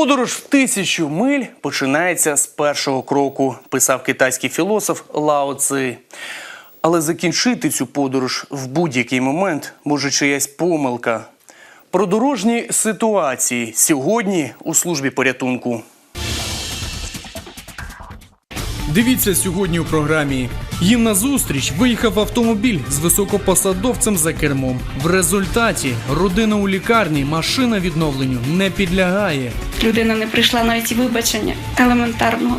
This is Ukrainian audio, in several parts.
Подорож в тисячу миль починається з першого кроку, писав китайський філософ Лао Ци. Але закінчити цю подорож в будь-який момент може чиясь помилка. Про дорожні ситуації сьогодні у службі порятунку. Дивіться сьогодні у програмі. Їм назустріч виїхав автомобіль з високопосадовцем за кермом. В результаті родина у лікарні, машина відновленню не підлягає. Людина не прийшла навіть вибачення елементарного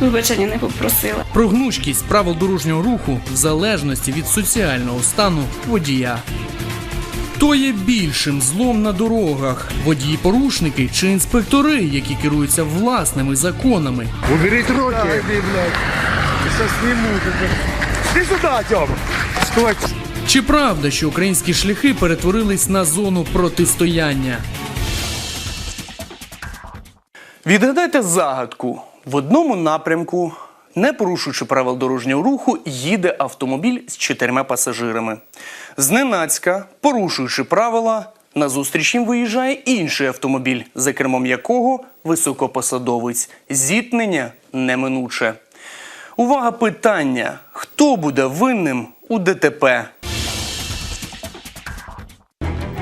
вибачення не попросила. Про гнучкість правил дорожнього руху в залежності від соціального стану водія. Хто є більшим злом на дорогах? Водії-порушники чи інспектори, які керуються власними законами? Уберіть руки. Сниму. Иди сюда, Стой. Чи правда, що українські шляхи перетворились на зону протистояння? Відгадайте загадку. В одному напрямку, не порушуючи правил дорожнього руху, їде автомобіль з чотирма пасажирами. Зненацька, порушуючи правила, назустріч їм виїжджає інший автомобіль, за кермом якого високопосадовець. Зіткнення неминуче. Увага питання: хто буде винним у ДТП?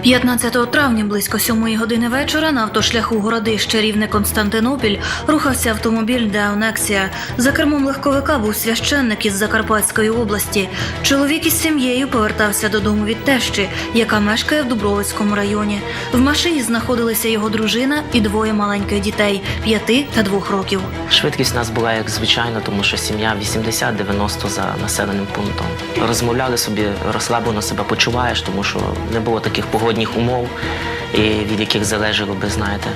15 травня близько 7 години вечора на автошляху городище Рівне Константинопіль рухався автомобіль Деонексія. За кермом легковика був священник із Закарпатської області. Чоловік із сім'єю повертався додому від тещі, яка мешкає в Дубровицькому районі. В машині знаходилися його дружина і двоє маленьких дітей 5 та 2 років. Швидкість у нас була як звичайно, тому що сім'я 80-90 за населеним пунктом. Розмовляли собі, розслаблено себе почуваєш, тому що не було таких погодних умов, і від яких залежало би, знаєте,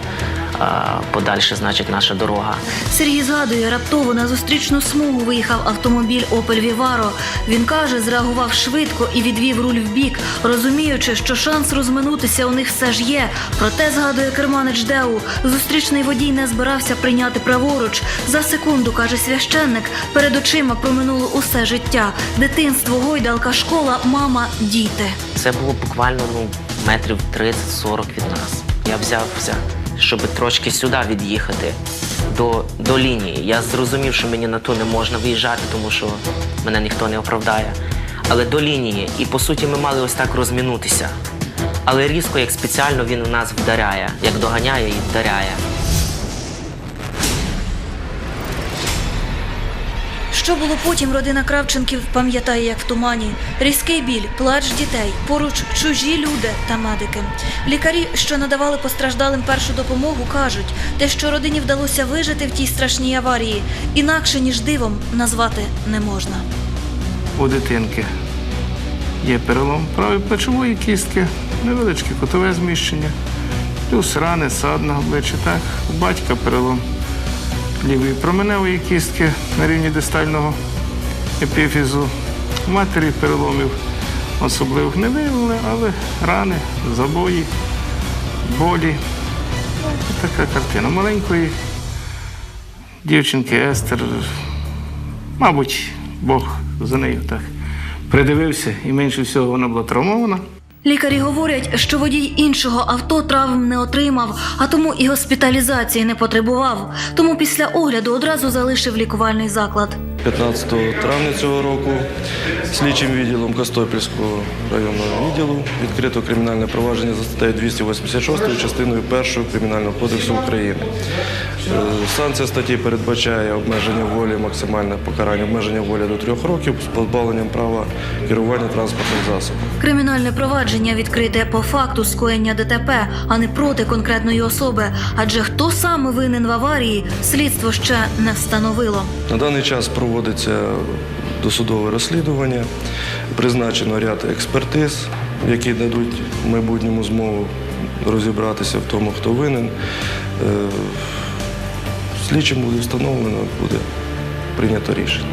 подальше, значить, наша дорога. Сергій згадує, раптово на зустрічну смугу виїхав автомобіль Opel Vivaro. Він каже, зреагував швидко і відвів руль вбік, розуміючи, що шанс розминутися у них все ж є. Проте згадує керманич Деу, зустрічний водій не збирався прийняти праворуч. За секунду каже священник, перед очима проминуло усе життя: дитинство, гойдалка, школа, мама, діти. Це було буквально ну, метрів 30-40 від нас. Я взявся, щоб трошки сюди від'їхати до, до лінії. Я зрозумів, що мені на ту не можна виїжджати, тому що мене ніхто не оправдає. Але до лінії, і по суті, ми мали ось так розмінутися. Але різко, як спеціально, він у нас вдаряє, як доганяє і вдаряє. Що було потім, родина Кравченків пам'ятає, як в тумані. Різкий біль, плач дітей, поруч чужі люди та медики. Лікарі, що надавали постраждалим першу допомогу, кажуть, те, що родині вдалося вижити в тій страшній аварії, інакше ніж дивом назвати не можна. У дитинки є перелом правої плечової кістки, невеличке кутове зміщення, плюс рани, сад на обличчі. Так, у батька перелом лівої променевої кістки на рівні дистального епіфізу. Матері переломів особливих не виявили, але рани, забої, болі. Така картина маленької дівчинки Естер. Мабуть, Бог за нею так придивився, і менше всього вона була травмована. Лікарі говорять, що водій іншого авто травм не отримав, а тому і госпіталізації не потребував. Тому після огляду одразу залишив лікувальний заклад. 15 травня цього року слідчим відділом Костопільського районного відділу відкрито кримінальне провадження за статтею 286 частиною 1 Кримінального кодексу України. Е, Санкція статті передбачає обмеження волі, максимальне покарання обмеження волі до трьох років з позбавленням права керування транспортним засобом. Кримінальне провадження відкрите по факту скоєння ДТП, а не проти конкретної особи. Адже хто саме винен в аварії, слідство ще не встановило. На даний час проводиться досудове розслідування, призначено ряд експертиз, які дадуть в майбутньому змогу розібратися в тому, хто винен. Е, Слідчим буде встановлено, буде прийнято рішення.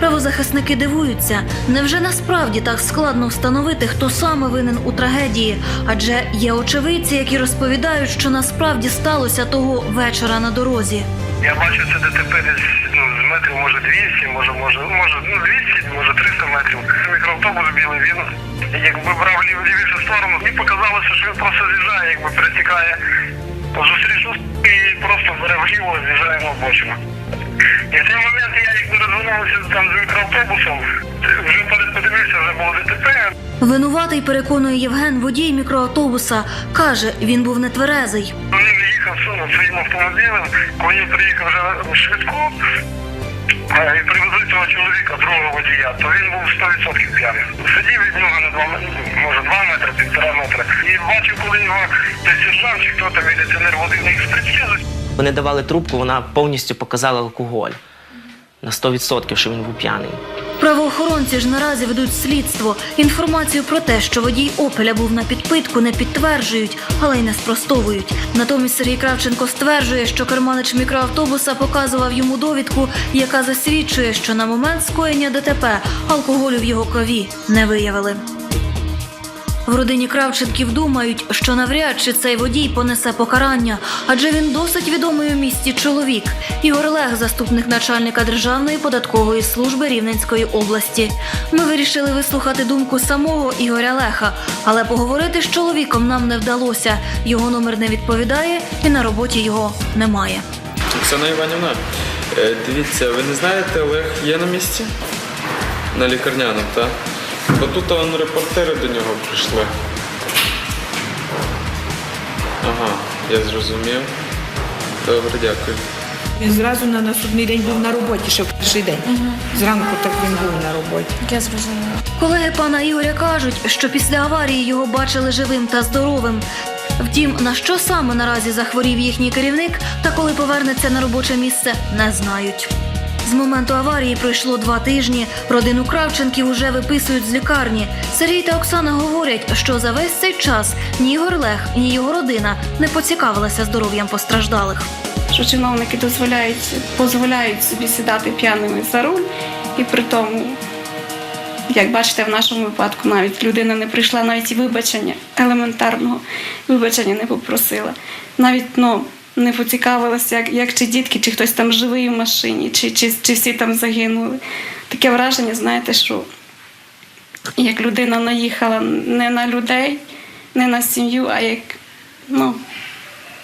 Правозахисники дивуються, невже насправді так складно встановити, хто саме винен у трагедії? Адже є очевидці, які розповідають, що насправді сталося того вечора на дорозі. Я бачу це ДТП десь ну, метрів, може 200, може, може, може, ну 200, може 300 метрів. Мікроавтобус білий він. Якби брав лів, лівішу сторону, мені показалося, що він просто з'їжджає, якби перетікає зустрічну і просто бере вліво, з'їжджає на обочину. І в цей момент я якби розвернувся там з мікроавтобусом, вже подивився, вже було ДТП, Винуватий переконує Євген, водій мікроавтобуса. Каже, він був нетверезий. Він їхав своїм автомобілем, коли він приїхав вже а, і привезли цього чоловіка, другого водія, то він був 100% п'яний. Сидів від нього на 2 метри, може 2 метри, півтора метра. І бачив, коли його десь сержант чи хто там міліціонер водив на експертизу, Вони давали трубку, вона повністю показала алкоголь. На 100%, що він був п'яний. Правоохоронці ж наразі ведуть слідство. Інформацію про те, що водій Опеля був на підпитку, не підтверджують, але й не спростовують. Натомість Сергій Кравченко стверджує, що керманич мікроавтобуса показував йому довідку, яка засвідчує, що на момент скоєння ДТП алкоголю в його крові не виявили. В родині Кравченків думають, що навряд чи цей водій понесе покарання, адже він досить відомий у місті чоловік. Ігор Лег, заступник начальника Державної податкової служби Рівненської області. Ми вирішили вислухати думку самого Ігоря Леха, але поговорити з чоловіком нам не вдалося. Його номер не відповідає і на роботі його немає. Оксана Іванівна, е, дивіться, ви не знаєте, Олег є на місці? На лікарняному, так? Бо тут он, репортери до нього прийшли. Ага, я зрозумів. Добре, дякую. Він зразу на наступний день був на роботі, ще в перший день. Зранку так він був на роботі. Колеги пана Ігоря кажуть, що після аварії його бачили живим та здоровим. Втім, на що саме наразі захворів їхній керівник та коли повернеться на робоче місце, не знають. З моменту аварії пройшло два тижні. Родину Кравченків уже виписують з лікарні. Сергій та Оксана говорять, що за весь цей час ні Ігор Лех, ні його родина не поцікавилися здоров'ям постраждалих. що чиновники дозволяють, дозволяють собі сідати п'яними за руль, і при тому, як бачите, в нашому випадку навіть людина не прийшла, навіть і вибачення, елементарного вибачення не попросила. Навіть ну, не поцікавилася, як, як чи дітки, чи хтось там живий в машині, чи, чи, чи всі там загинули. Таке враження, знаєте, що як людина наїхала не на людей, не на сім'ю, а як, ну,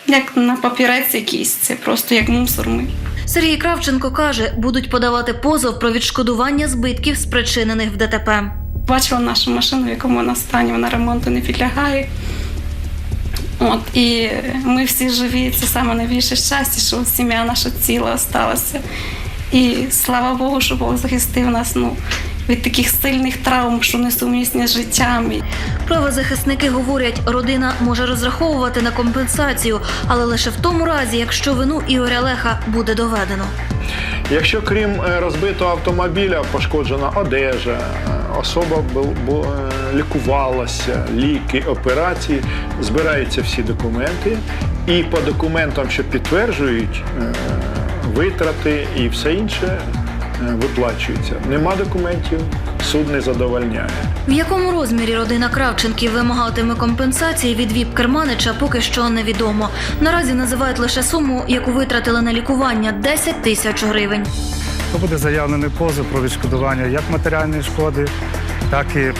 як на папірець якийсь, це просто як мусор ми. Сергій Кравченко каже, будуть подавати позов про відшкодування збитків, спричинених в ДТП. Бачила нашу машину, в якому вона стані, вона ремонту не підлягає. От, і ми всі живі, це саме найбільше щастя, що сім'я наша ціла осталася. І слава Богу, що Бог захистив нас ну, від таких сильних травм, що несумісні з життям. Правозахисники говорять, родина може розраховувати на компенсацію, але лише в тому разі, якщо вину Ігоря Леха буде доведено. Якщо крім е, розбитого автомобіля пошкоджена одежа, особа е, лікувалася, ліки, операції, збираються всі документи, і по документам, що підтверджують е, витрати і все інше, е, виплачується. Нема документів, суд не задовольняє. В якому розмірі родина Кравченків вимагатиме компенсації від ВІП Керманича, поки що невідомо. Наразі називають лише суму, яку витратили на лікування 10 тисяч гривень. То буде заявлений позов про відшкодування як матеріальної шкоди, так і е,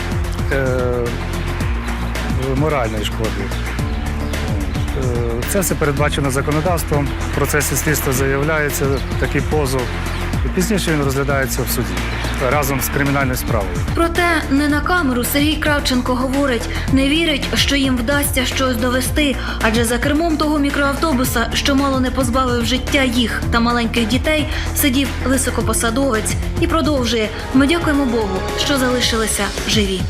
моральної шкоди. Е, Це все передбачено законодавством. В процесі слідства заявляється такий позов. Пізніше він розглядається в суді разом з кримінальною справою. Проте не на камеру Сергій Кравченко говорить, не вірить, що їм вдасться щось довести, адже за кермом того мікроавтобуса, що мало не позбавив життя їх та маленьких дітей, сидів високопосадовець і продовжує. Ми дякуємо Богу, що залишилися живі.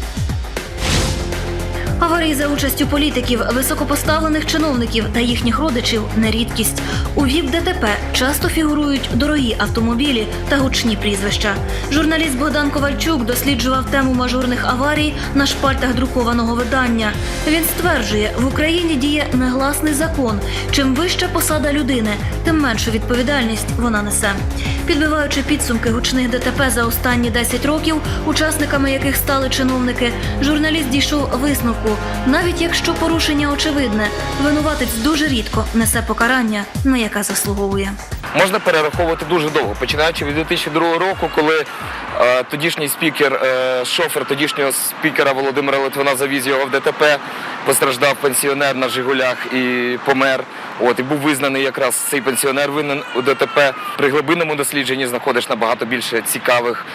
Аварії за участю політиків, високопоставлених чиновників та їхніх родичів не рідкість. У ВІП ДТП часто фігурують дорогі автомобілі та гучні прізвища. Журналіст Богдан Ковальчук досліджував тему мажорних аварій на шпальтах друкованого видання. Він стверджує, в Україні діє негласний закон. Чим вища посада людини, тим меншу відповідальність вона несе. Підбиваючи підсумки гучних ДТП за останні 10 років, учасниками яких стали чиновники, журналіст дійшов висновку, руху. Навіть якщо порушення очевидне, винуватець дуже рідко несе покарання, на яке заслуговує. можна перераховувати дуже довго, починаючи від 2002 року, коли е, тодішній спікер, е, шофер тодішнього спікера Володимира Литвина завіз його в ДТП, постраждав пенсіонер на Жигулях і помер. От і був визнаний якраз цей пенсіонер винен у ДТП. При глибинному дослідженні знаходиш набагато більше цікавих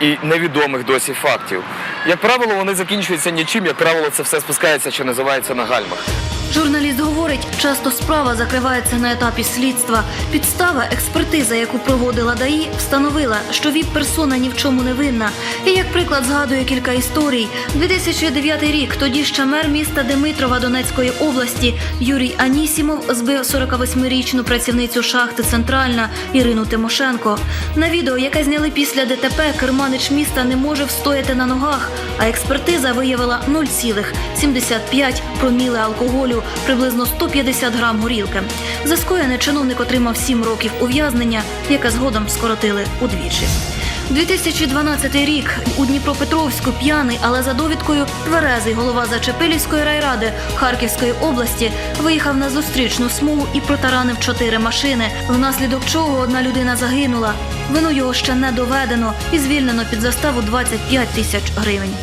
і невідомих досі фактів. Як правило, вони закінчуються нічим, як правило, це все спускається, що називається на гальмах. Журналіст говорить, часто справа закривається на етапі слідства. Підстава, експертиза, яку проводила ДАІ, встановила, що ВІП-персона ні в чому не винна. І як приклад згадує кілька історій. 2009 рік тоді ще мер міста Димитрова Донецької області Юрій Анісімов збив 48-річну працівницю шахти Центральна Ірину Тимошенко. На відео, яке зняли після ДТП, керманич міста не може встояти на ногах, а експертиза виявила 0,75 проміли алкоголю, приблизно 150 грам горілки. За скоєне чиновник отримав 7 років ув'язнення, яке згодом скоротили удвічі. 2012 рік у Дніпропетровську п'яний, але за довідкою тверезий голова Зачепилівської райради Харківської області виїхав на зустрічну смугу і протаранив чотири машини, внаслідок чого одна людина загинула. Вину його ще не доведено і звільнено під заставу 25 тисяч гривень.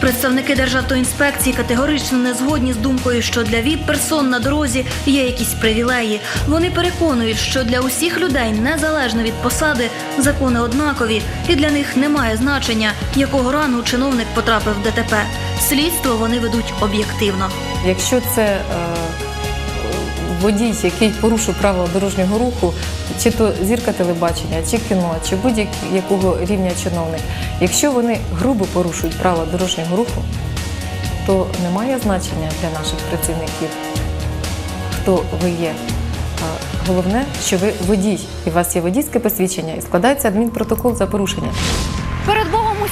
Представники Державтоінспекції категорично не згодні з думкою, що для ВІП-персон на дорозі є якісь привілеї. Вони переконують, що для усіх людей, незалежно від посади, закони однакові, і для них немає значення, якого рану чиновник потрапив в ДТП. Слідство вони ведуть об'єктивно. Якщо це е, водій, який порушив правила дорожнього руху, чи то зірка телебачення, чи кіно, чи будь-якого рівня чиновник, якщо вони грубо порушують правила дорожнього руху, то немає значення для наших працівників, хто ви є. Головне, що ви водій, і у вас є водійське посвідчення, і складається адмінпротокол за порушення.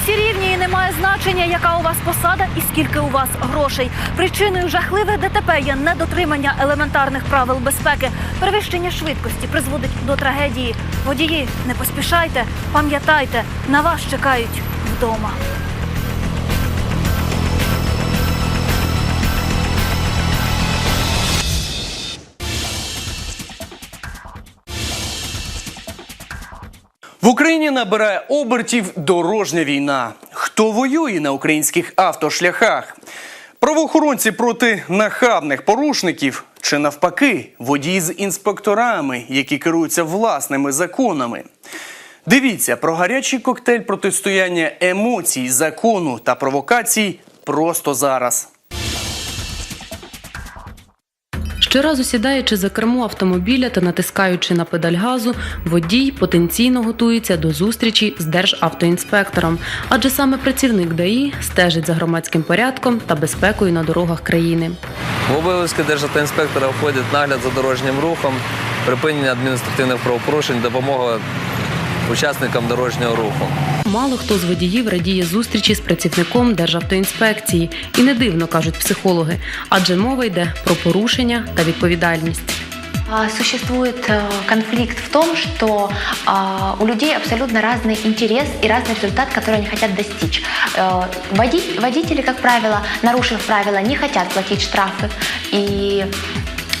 Усі рівні і немає значення, яка у вас посада і скільки у вас грошей. Причиною жахливих ДТП є недотримання елементарних правил безпеки. Перевищення швидкості призводить до трагедії. Водії, не поспішайте, пам'ятайте, на вас чекають вдома. В Україні набирає обертів дорожня війна. Хто воює на українських автошляхах? Правоохоронці проти нахабних порушників чи навпаки водії з інспекторами, які керуються власними законами. Дивіться про гарячий коктейль протистояння емоцій, закону та провокацій просто зараз. Щоразу сідаючи за кермо автомобіля та натискаючи на педаль газу, водій потенційно готується до зустрічі з державтоінспектором, адже саме працівник ДАІ стежить за громадським порядком та безпекою на дорогах країни. В обов'язки державтоінспектора входять нагляд за дорожнім рухом, припинення адміністративних правопорушень, допомога учасникам дорожнього руху. Мало хто з водіїв радіє зустрічі з працівником Державтоінспекції, і не дивно кажуть психологи, адже мова йде про порушення та відповідальність. А, Существует э, конфликт в том, что а, у людей абсолютно разный интерес и разный результат, который они хотят достичь. Э, води- Водители, как правило, нарушив правила, не хотят платить штрафы. И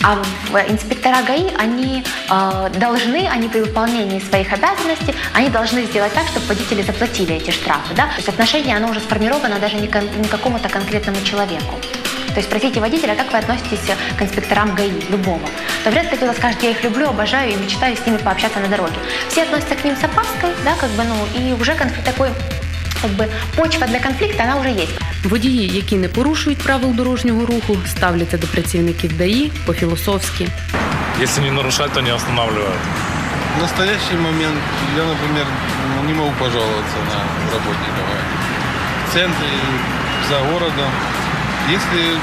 а в- инспектора ГАИ, они э, должны, они при выполнении своих обязанностей, они должны сделать так, чтобы водители заплатили эти штрафы. Да? То есть отношение, оно уже сформировано даже не, кон- не к какому-то конкретному человеку. То есть спросите водителя, как вы относитесь к инспекторам ГАИ, любого. То вряд ли кто-то скажет, я их люблю, обожаю и мечтаю с ними пообщаться на дороге. Все относятся к ним с опаской, да, как бы, ну, и уже конфликт такой, как бы, почва для конфликта, она уже есть. Водії, які не порушують правил дорожнього руху, ставляться до працівників ДАІ по-філософськи. Якщо не нарушать, то не останавливают. В настоящий момент я, например, ну, не могу пожаловаться на работников. В центре, за городом. Если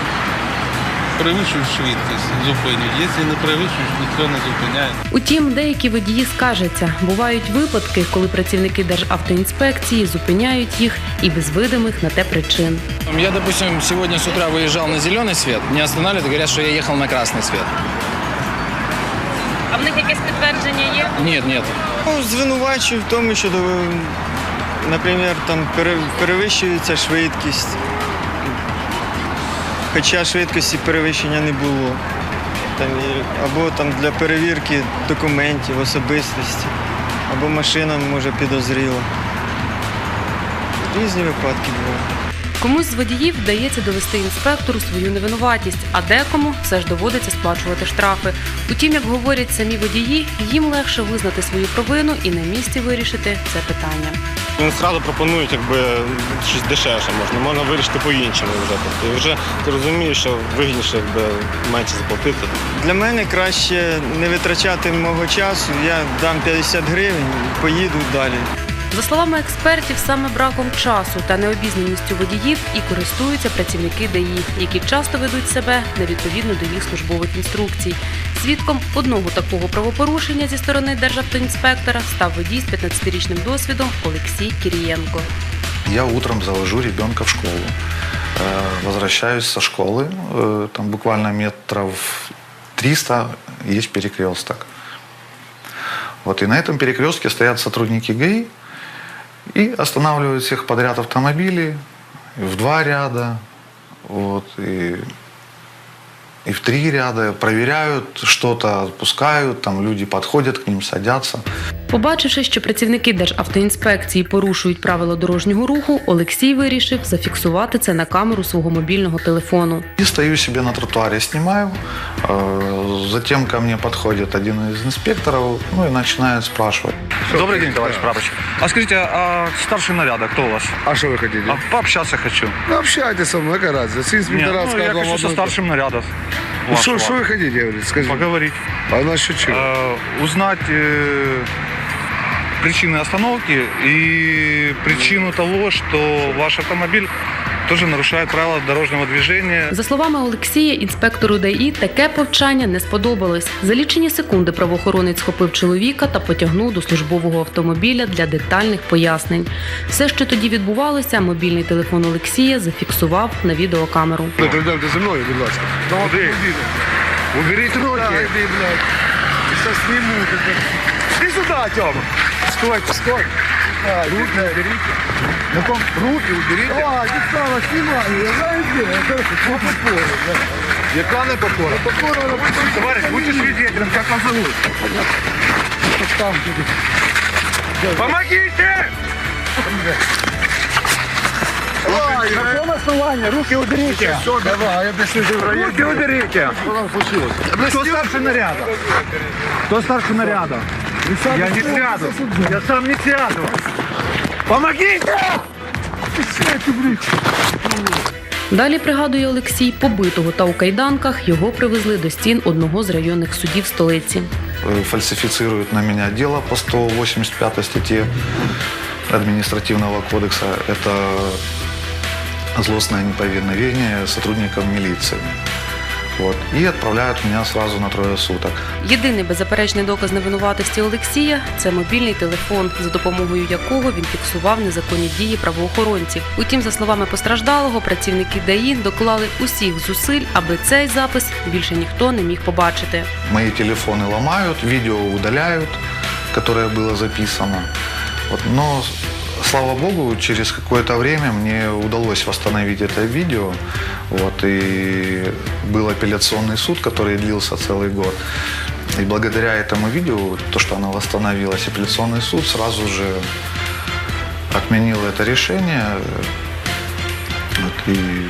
превышують швидкість, зупинюють. Якщо не превышують, ніхто не зупиняє. Утім, деякі водії скаржаться, бувають випадки, коли працівники Державтоінспекції зупиняють їх і без видимих на те причин. Я, допустим, сегодня с утра выезжал на зеленый свет, меня останавливают и говорят, что я ехал на красный свет. А в них якесь підтвердження є? Нет, нет. Ну, звинувачую в тому, що, наприклад, там пере- перевищується швидкість. хоча швидкості перевищення не було. Там, або там для перевірки документів, особистості, або машина може підозріла. Різні випадки були. Комусь з водіїв вдається довести інспектору свою невинуватість, а декому все ж доводиться сплачувати штрафи. Утім, як говорять самі водії, їм легше визнати свою провину і на місці вирішити це питання. Вони одразу пропонують якби щось дешевше можна, можна вирішити по-іншому вже. Тобто і вже ти розумієш, що вигідніше якби менше заплатити. Для мене краще не витрачати мого часу. Я дам 50 гривень поїду далі. За словами експертів, саме браком часу та необізнаністю водіїв і користуються працівники ДАІ, які часто ведуть себе невідповідно до їх службових інструкцій. Свідком одного такого правопорушення зі сторони державтоінспектора став водій з 15-річним досвідом Олексій Кірієнко. Я утром завожу ребенка в школу. Э, Возвращаюсь со школы, э, там буквально метров 300 есть перекресток. Вот и на этом перекрестке стоят сотрудники ГАИ и останавливают всех подряд автомобили в два ряда, вот, и, и в три ряда, проверяют что-то, отпускают, там люди подходят к ним, садятся. Побачивши, що працівники Державтоінспекції порушують правила дорожнього руху, Олексій вирішив зафіксувати це на камеру свого мобільного телефону. И стою себе на тротуаре, снимаю. Э, Затем ко мне подходит один из инспекторов, ну и начинает спрашивать. Добрый день, товарищ прапорщик. А скажите, а старший наряда кто у вас? А что вы хотите? А пообщаться хочу. Ну, общайтесь со мной, какая разница. Если инспектора Нет, ну, я скажут вам хочу со одно- старшим наряда. Ну, Что, вашего. что вы хотите, говорит, скажите? Поговорить. А насчет чего? Э, узнать э, причины остановки и причину того, что ваш автомобиль тоже нарушает правила дорожного движения. За словами Олексія, інспектору ДАІ таке повчання не сподобалось. За лічені секунди правоохоронець схопив чоловіка та потягнув до службового автомобіля для детальних пояснень. Все, що тоді відбувалося, мобільний телефон Олексія зафіксував на відеокамеру. Придемте зі мною, будь ласка. Куди? Уберіть руки. Сниму. Иди сюда, стой. Руки уберите. Ну, ком, руки уберите. Давай, ти стала, снимай. Я знаю, где. Я по покору. Яка не покора? Покора. Товарищ, будьте свидетелем, как вас зовут? Там, Помогите! Давай, на каком основании? Руки уберите. Все, давай, объясни. Руки уберите. Кто старше наряда? Кто старше наряда? Я не сяду. Я сам не сяду. Помогите! Далі пригадує Олексій, побитого та у кайданках його привезли до стін одного з районних судів столиці. Э, Фальсифицируют на меня дело по 185 статье административного кодекса. Это злостное неповиновение сотрудникам милиции. Вот. И отправляют меня сразу на трое суток. Єдиний беззаперечний доказ невинуватості Олексія це мобільний телефон, за допомогою якого він фіксував незаконні дії правоохоронців. Утім, за словами постраждалого, працівники ДАІ доклали усіх зусиль, аби цей запис більше ніхто не міг побачити. Мои телефоны ломают, видео удаляют, которое было записано. Вот. Но, слава богу, через какое-то время мне удалось восстановить это видео. Вот. И был апелляционный суд, который длился целый год. И благодаря этому видео, то, что оно восстановилось, апелляционный суд сразу же отменил это решение. Вот. И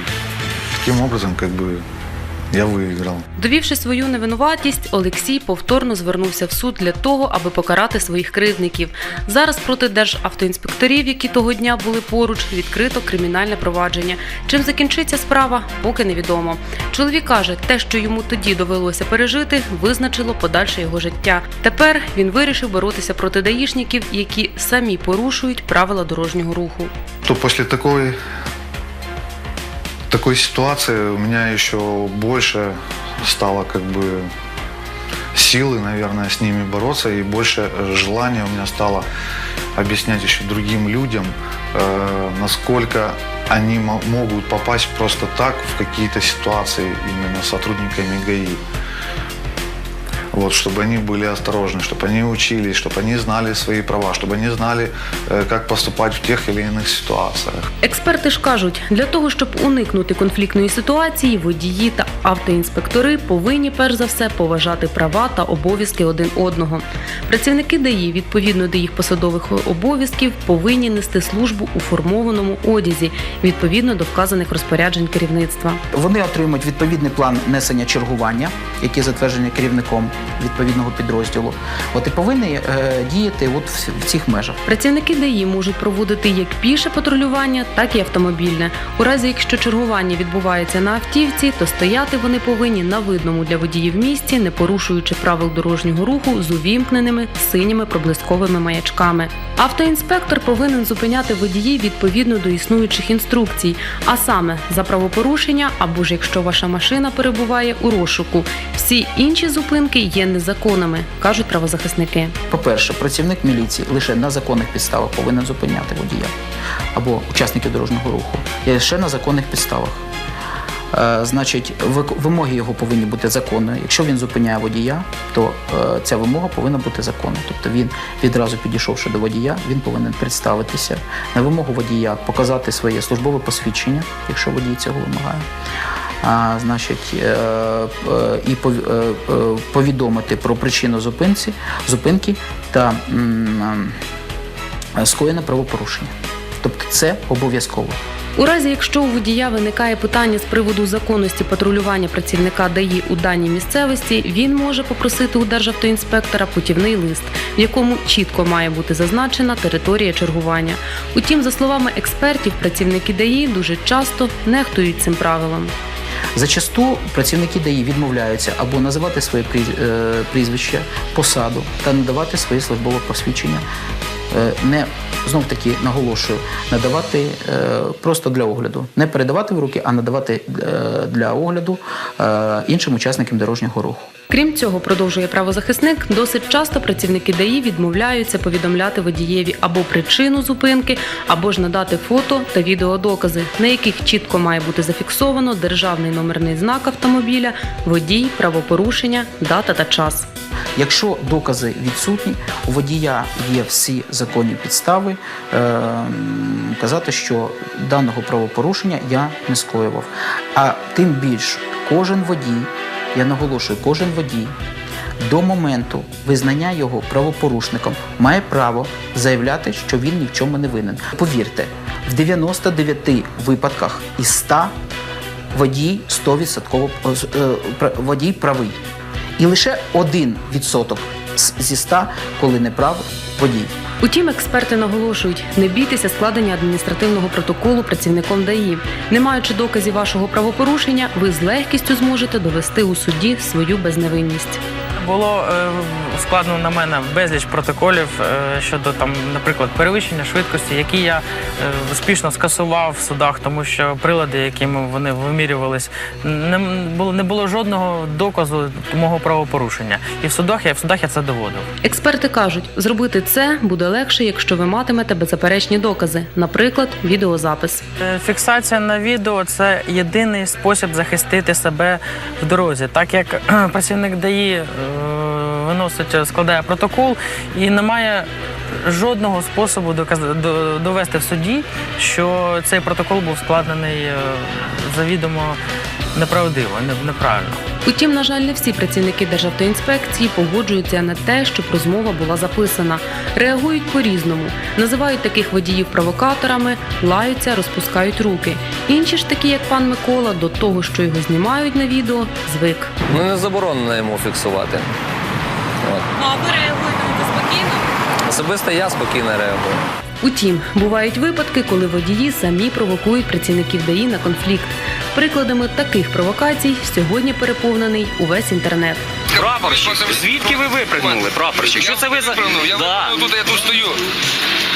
таким образом, как бы, я выиграл. Довівши свою невинуватість, Олексій повторно звернувся в суд для того, аби покарати своїх кривдників. Зараз проти державтоінспекторів, які того дня були поруч, відкрито кримінальне провадження. Чим закінчиться справа, поки невідомо. Чоловік каже, те, що йому тоді довелося пережити, визначило подальше його життя. Тепер він вирішив боротися проти даїшників, які самі порушують правила дорожнього руху. то после такой, такой ситуации у меня еще больше стало как бы силы, наверное, с ними бороться и больше желания у меня стало объяснять еще другим людям, э, насколько они мо- могут попасть просто так в какие-то ситуации именно сотрудниками ГАИ. Вот, чтобы они были осторожны, чтобы они учились, чтобы они знали свои права, чтобы они знали, э, как поступать в тех или иных ситуациях. Експерти ж кажуть, для того, щоб уникнути конфліктної ситуації, водії та автоінспектори повинні перш за все поважати права та обов'язки один одного. Працівники ДАІ, відповідно до їх посадових обов'язків, повинні нести службу у формованому одязі відповідно до вказаних розпоряджень керівництва. Вони отримують відповідний план несення чергування, який затверджений керівником відповідного підрозділу. От і повинні е, діяти от в, в цих межах. Працівники ДАІ можуть проводити як піше патрулювання, так і автомобільне. У разі, якщо чергування відбувається на автівці, то стояти вони повинні на видному для водіїв місці, не порушуючи правил дорожнього руху з увімкненими синіми проблисковими маячками. Автоінспектор повинен зупиняти водіїв відповідно до існуючих інструкцій, а саме за правопорушення або ж якщо ваша машина перебуває у розшуку. Всі інші зупинки є незаконними, кажуть правозахисники. По-перше, працівник міліції лише на законних підставах повинен зупиняти водія або учасників дорожнього руху. І лише на законних підставах. Е, значить, вимоги його повинні бути законною. Якщо він зупиняє водія, то е, ця вимога повинна бути законна. Тобто він відразу підійшовши до водія, він повинен представитися на вимогу водія, показати своє службове посвідчення, якщо водій цього вимагає. Значить, е, е, і е, повідомити про причину зупинці, зупинки та скоєне правопорушення. Тобто це обов'язково. У разі, якщо у водія виникає питання з приводу законності патрулювання працівника ДАІ у даній місцевості, він може попросити у державтоінспектора путівний лист, в якому чітко має бути зазначена територія чергування. Утім, за словами експертів, працівники ДАІ дуже часто нехтують цим правилом. Зачасту працівники ДАІ відмовляються або називати своє е, прізвище, посаду та надавати своє службове посвідчення. Е, Не знов таки наголошую, надавати е, просто для огляду, не передавати в руки, а надавати е, для огляду іншим учасникам дорожнього руху. Крім цього, продовжує правозахисник, досить часто працівники ДАІ відмовляються повідомляти водієві або причину зупинки, або ж надати фото та відеодокази, на яких чітко має бути зафіксовано державний номерний знак автомобіля, водій, правопорушення, дата та час. Якщо докази відсутні, у водія є всі законні підстави е, казати, що даного правопорушення я не скоював. А тим більш кожен водій, я наголошую, кожен водій до моменту визнання його правопорушником має право заявляти, що він ні в чому не винен. Повірте, в 99 випадках із 100 водій 100% е, е, водій правий. І лише один відсоток зі 100, коли не прав водій. Утім, експерти наголошують, не бійтеся складення адміністративного протоколу працівником ДАІ. Не маючи доказів вашого правопорушення, ви з легкістю зможете довести у суді свою безневинність. Було е, складено на мене безліч протоколів е, щодо там, наприклад, перевищення швидкості, які я е, успішно скасував в судах, тому що прилади, якими вони вимірювались, не було не було жодного доказу мого правопорушення. І в судах я в судах я це доводив. Експерти кажуть, зробити це буде легше, якщо ви матимете беззаперечні докази, наприклад, відеозапис. Е, Фіксація на відео це єдиний спосіб захистити себе в дорозі, так як працівник ДАІ е, виносить, складає протокол і немає жодного способу доказ- до- довести в суді, що цей протокол був складений е, завідомо неправдиво, неправильно. Утім, на жаль, не всі працівники Державтоінспекції погоджуються на те, щоб розмова була записана. Реагують по-різному, називають таких водіїв провокаторами, лаються, розпускають руки. Інші ж такі, як пан Микола, до того, що його знімають на відео, звик. Ну не заборонено йому фіксувати. От. Ну а ви реагуєте спокійно? Особисто я спокійно реагую. Утім, бувають випадки, коли водії самі провокують працівників ДАІ на конфлікт. Прикладами таких провокацій сьогодні переповнений увесь інтернет. Прапорщик, звідки ви випрыгнули, прапорщик? Що це ви за... Я да. тут, я тут стою.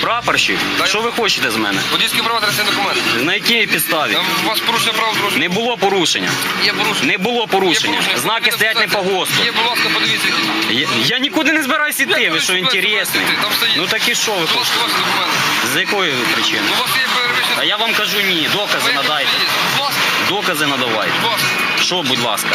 Прапорщик, що ви хочете з мене? Водійські права та документи. На якій підставі? У вас порушення прав дорожнього. Не було порушення. Є порушення. Не було порушення. Порушення. Знаки стоять не по ГОСТу. Є, будь ласка, подивіться. Я, я нікуди не збираюсь іти, ви що, інтересний? Там стоїть. Ну так і що ви Будь ласка, хочете? ваші документи. З якої причини? У вас є перевищення. А я вам кажу ні, докази надайте. Будь ласка, Докази надавайте. будь ласка. Що, будь ласка?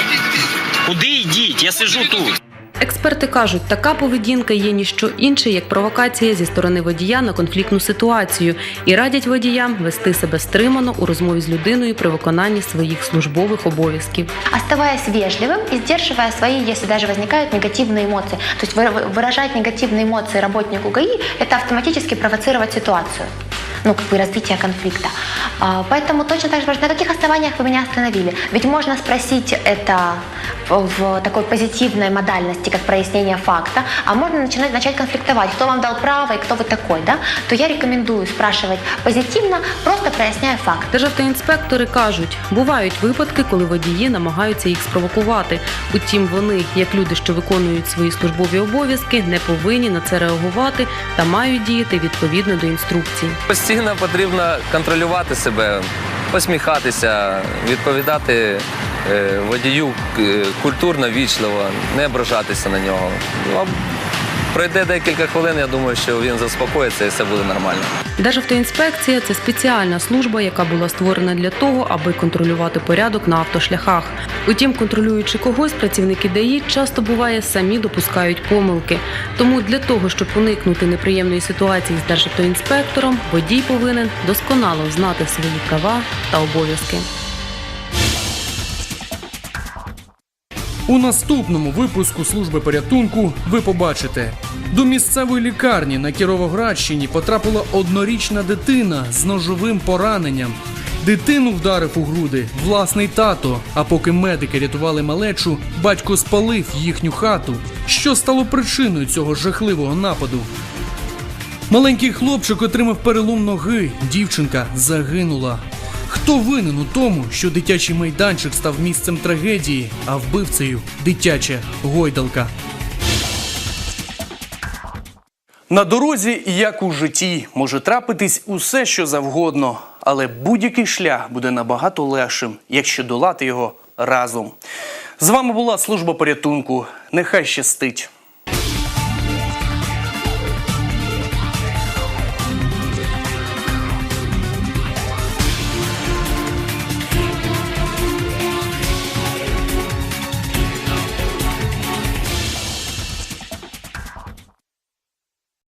Куди йдіть? Я сиджу тут. Експерти кажуть, така поведінка є ніщо інше, як провокація зі сторони водія на конфліктну ситуацію і радять водіям вести себе стримано у розмові з людиною при виконанні своїх службових обов'язків. Оставаясь вежливым и сдерживая свои, если даже возникают негативные эмоции. То есть выра- выражать негативные эмоции работнику ГАИ – это автоматически провоцировать ситуацию. Ну, как бы развитие конфликта. А, Поэтому точно так же важно, на каких основаниях вы меня остановили. Ведь можно спросить это в в такой позитивной модальности, как прояснение факта, а можно начинать, начать конфликтовать, кто вам дал право и кто вы такой, да? То я рекомендую спрашивать позитивно, просто проясняя факт. Державтоінспектори кажуть, бувають випадки, коли водії намагаються їх спровокувати. Утім, вони, як люди, що виконують свої службові обов'язки, не повинні на це реагувати та мають діяти відповідно до інструкцій. Постійно потрібно контролювати себе, посміхатися, відповідати е, водію е, культурно, вічливо, не ображатися на нього. Пройде декілька хвилин, я думаю, що він заспокоїться і все буде нормально. Державтоінспекція це спеціальна служба, яка була створена для того, аби контролювати порядок на автошляхах. Утім, контролюючи когось, працівники ДАІ часто буває самі допускають помилки. Тому для того, щоб уникнути неприємної ситуації з державтоінспектором, водій повинен досконало знати свої права та обов'язки. У наступному випуску служби порятунку ви побачите. До місцевої лікарні на Кіровоградщині потрапила однорічна дитина з ножовим пораненням. Дитину вдарив у груди власний тато. А поки медики рятували малечу, батько спалив їхню хату. Що стало причиною цього жахливого нападу? Маленький хлопчик отримав перелом ноги, дівчинка загинула. Хто винен у тому, що дитячий майданчик став місцем трагедії, а вбивцею дитяча гойдалка? На дорозі, як у житті, може трапитись усе, що завгодно, але будь-який шлях буде набагато легшим, якщо долати його разом. З вами була служба порятунку. Нехай щастить.